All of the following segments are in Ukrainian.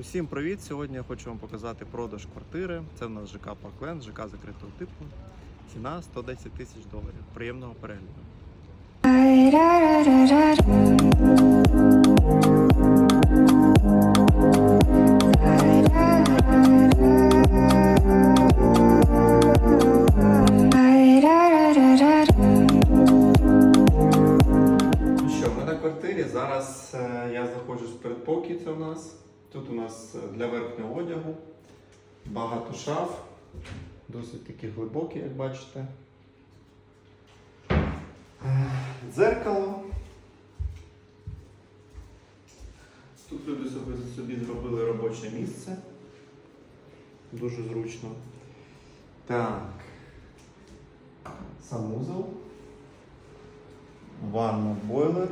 Усім привіт! Сьогодні я хочу вам показати продаж квартири. Це в нас ЖК Паркленд, ЖК закритого типу. Ціна 110 тисяч доларів. Приємного перегляду. Ну. Зараз е, я заходжу з передпокій, це у нас. Тут у нас е, для верхнього одягу багато шаф, досить такі глибокі, як бачите. Е, Дзеркало. Тут люди собі, зробили робоче місце. Дуже зручно. Так. Санузел. Ванна бойлер.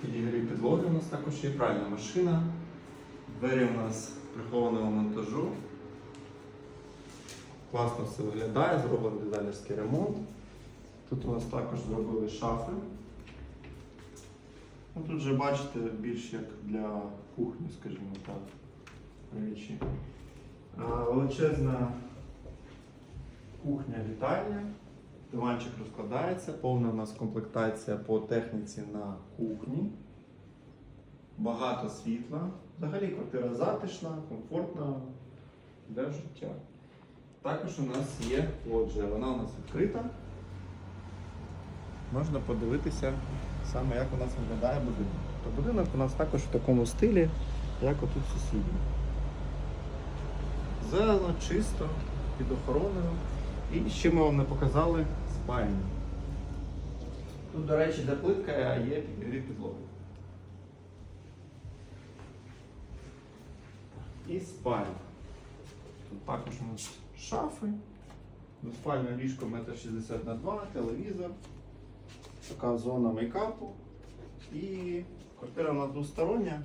Підігрів підлоги у нас також є пральна машина. Двері у нас прихованого монтажу. Класно все виглядає, зроблений дизайнерський ремонт. Тут у нас також зробили шафи. Ну, тут вже бачите більш як для кухні, скажімо так, речі. Величезна кухня вітальня. Диванчик розкладається, повна у нас комплектація по техніці на кухні. Багато світла. Взагалі квартира затишна, комфортна для життя. Також у нас є лоджія, вона у нас відкрита. Можна подивитися саме, як у нас виглядає будинок. То будинок у нас також в такому стилі, як отут сусідній. Зелено, чисто, під охороною. І ще ми вам не показали спальню. Тут, до речі, де плитка а є підігрів підлоги. І спальня. Тут також у нас шафи. Двоспальне ліжко 1,60 на 2, телевізор. Така зона мейкапу. І квартира у нас двостороння.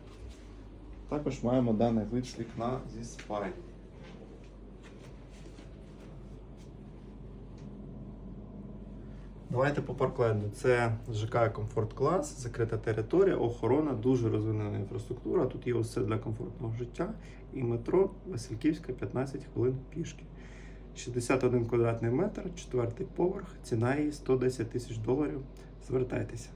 Також маємо даний вид з вікна зі спальні. Давайте по паркленду. Це ЖК Комфорт Клас, закрита територія, охорона, дуже розвинена інфраструктура. Тут є усе для комфортного життя. І метро Васильківська 15 хвилин пішки. 61 квадратний метр, четвертий поверх, ціна її 110 тисяч доларів. Звертайтеся.